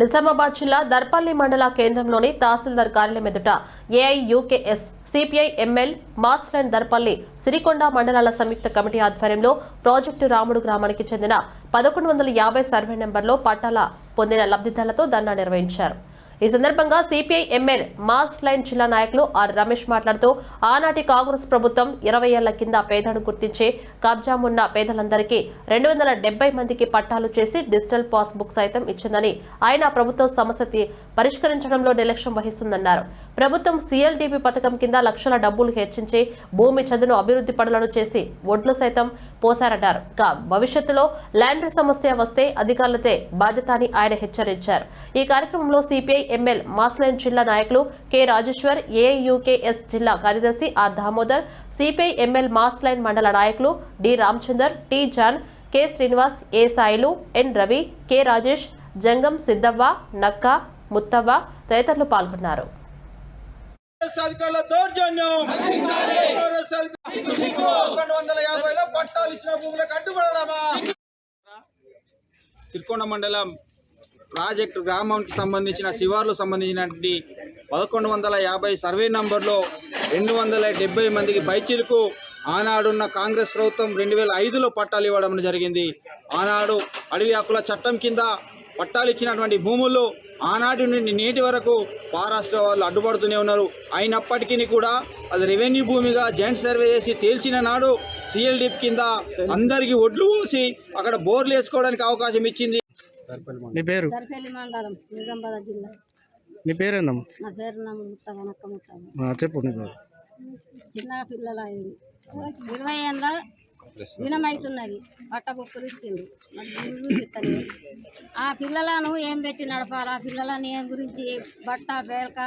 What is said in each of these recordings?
నిజామాబాద్ జిల్లా దర్పల్లి మండల కేంద్రంలోని తహసీల్దార్ కార్యాలయం ఎదుట AIUKS CPI ML mass line Darpalli Sirikonda మండలాల సంయుక్త కమిటీ ఆధ్వర్యంలో ప్రాజెక్టు రాముడు గ్రామానికి చెందిన పదకొండు వందల యాభై సర్వే నెంబర్లో పట్టాల పొందిన లబ్ధిదారులతో ధర్నా నిర్వహించారు. ఈ సందర్భంగా సిపిఐ ఎంఎల్ మాస్ లైన్ జిల్లా నాయకులు ఆర్ రమేష్ మాట్లాడుతూ ఆనాటి కాంగ్రెస్ ప్రభుత్వం ఇరవై ఏళ్ళ కింద పేదను గుర్తించి కబ్జామున్న ఉన్న పేదలందరికీ రెండు వందల డెబ్బై మందికి పట్టాలు చేసి డిజిటల్ పాస్ బుక్ సైతం ఇచ్చిందని ఆయన ప్రభుత్వం సమస్య పరిష్కరించడంలో నిర్లక్ష్యం వహిస్తుందన్నారు. ప్రభుత్వం సీఎల్డీపీ పథకం కింద లక్షల డబ్బులు హెచ్చించి భూమి చదును అభివృద్ధి పనులను చేసి ఒడ్లు సైతం పోశారన్నారు. భవిష్యత్తులో ల్యాండ్ సమస్య వస్తే అధికారులతే బాధ్యత అని ఆయన హెచ్చరించారు. ఈ కార్యక్రమంలో సిపిఐ ఎంఎల్ మాస్లైన్ జిల్లా నాయకులు కె రాజేశ్వర్ ఏయుకేఎస్ జిల్లా కార్యదర్శి R Damodar CPI ML mass line మండల నాయకులు D Ramchander T John K Srinivas A Sailu N Ravi K Rajesh Jangam Siddavva Nakka ముత్తవ్వ తదితరులు పాల్గొన్నారు. సిరికొండ మండలం ప్రాజెక్టు గ్రామంకి సంబంధించిన శివార్లు సంబంధించినటువంటి పదకొండు వందల యాభై సర్వే నంబర్లో రెండు వందల డెబ్బై మందికి పైచీలకు ఆనాడున్న కాంగ్రెస్ ప్రభుత్వం రెండు వేల ఐదులో పట్టాలు ఇవ్వడం జరిగింది. ఆనాడు అడవి హక్కుల చట్టం కింద పట్టాలు ఇచ్చినటువంటి భూములు ఆనాటి నుండి నేటి వరకు మహారాష్ట్ర వాళ్ళు అడ్డుపడుతూనే ఉన్నారు. అయినప్పటికీ కూడా అది రెవెన్యూ భూమిగా జాయింట్ సర్వే చేసి తేల్చిన నాడు సిఎల్డిప్ కింద అందరికీ ఒడ్లు పోసి అక్కడ బోర్లు వేసుకోవడానికి అవకాశం ఇచ్చింది. నీ పేరు? దర్పల్లి మండలం నిజామాబాద్ జిల్లా. నీ పేరేందమ్మా? నా పేరు నా ముత్తగా నక్క ముత్తగా ఆ, చెప్పు నీ పేరు. చిన్న పిల్లలు అయింది. ఇరవై ఏళ్ళ వినమైతున్నది పట్ట బుక్కులు ఇచ్చింది మరి ఆ పిల్లలను ఏం పెట్టి నడపాలి? ఆ పిల్లలని ఏం గురించి బట్ట పేలక?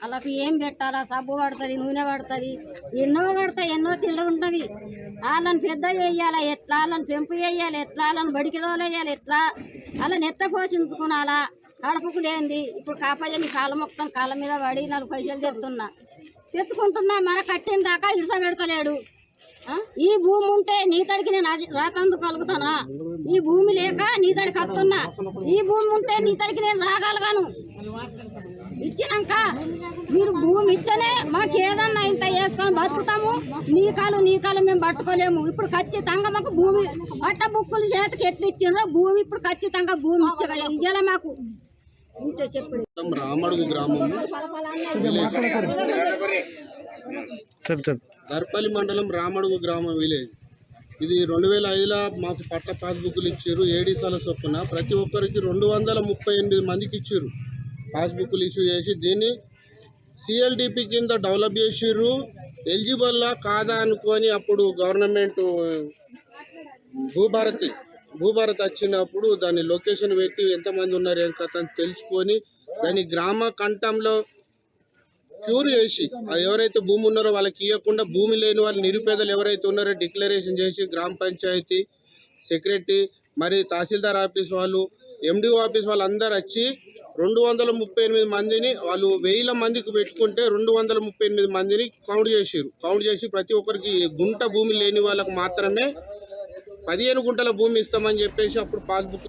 వాళ్ళకి ఏం పెట్టాలా? సబ్బు పడుతుంది నూనె పడుతుంది ఎన్నో పడతాయి ఎన్నో తిండి ఉంటుంది. వాళ్ళని పెద్ద చేయాలి? ఎట్లా? వాళ్ళని పెంపు చేయాలి? ఎట్లా? వాళ్ళని బడికి తోలేయాలి? ఎట్లా? అలా నెత్త పోషించుకునాలా కడుపుకు లేనిది ఇప్పుడు కాపాడని కాళ్ళ మొత్తం కాళ్ళ మీద పడి నాలుగు పైసలు తెస్తున్నా. తెచ్చుకుంటున్నా మన కట్టిన దాకా ఇడిస పెడతలేడు ఈ భూమి ఉంటే నీతడికి నేను అది- కలుగుతానా? ఈ భూమి లేక నీతడికి వస్తున్నా ఈ భూమి ఉంటే నీతడికి నేను రాగలగాను. ఇచ్చినాక మీరు భూమి ఇస్తేనే మాకు వేసుకొని బతుకుతాము. నీ కాలు నీ కాలు మేము పట్టుకోలేము. ఇప్పుడు ఖచ్చితంగా మాకు భూమి పట్ట బుక్కులు చేతికి ఎట్లా ఇచ్చిండ్రో భూమి ఇప్పుడు ఖచ్చితంగా భూమి ఇచ్చగా ఇయ్యాల మాకు? రామడుగు గ్రామం దర్పల్లి మండలం రామడుగు గ్రామం విలేజ్. ఇది రెండు వేల ఐదులో మాకు పట్ల పాస్బుక్లు ఇచ్చారు. ఏడీసాల చొప్పున ప్రతి ఒక్కరికి రెండు వందల ముప్పై ఎనిమిది మందికి ఇచ్చారు. పాస్బుక్లు ఇష్యూ చేసి దీన్ని సిఎల్డిపి కింద డెవలప్ చేసిర్రు. ఎలిజిబుల్లా కాదా అనుకొని అప్పుడు గవర్నమెంట్ భూభారతి భూభారత్ వచ్చినప్పుడు దాని లొకేషన్ పెట్టి ఎంతమంది ఉన్నారు ఏం కథ అని తెలుసుకొని దాని గ్రామ కంఠంలో క్యూర్ చేసి ఆ ఎవరైతే భూమి ఉన్నారో వాళ్ళకి ఇవ్వకుండా భూమి లేని వాళ్ళు నిరుపేదలు ఎవరైతే ఉన్నారో డిక్లరేషన్ చేసి గ్రామ పంచాయతీ సెక్రటరీ మరి తహసీల్దార్ ఆఫీస్ వాళ్ళు ఎండిఓ ఆఫీస్ వాళ్ళు అందరు వచ్చి రెండు వందల ముప్పై ఎనిమిది మందిని వాళ్ళు వేల మందికి పెట్టుకుంటే రెండు వందల ముప్పై ఎనిమిది మందిని కౌంట్ చేసారు కౌంట్ చేసి ప్రతి ఒక్కరికి గుంట భూమి లేని వాళ్ళకు మాత్రమే పదిహేను గుంటల భూమి ఇస్తామని చెప్పేసి అప్పుడు పాస్బుక్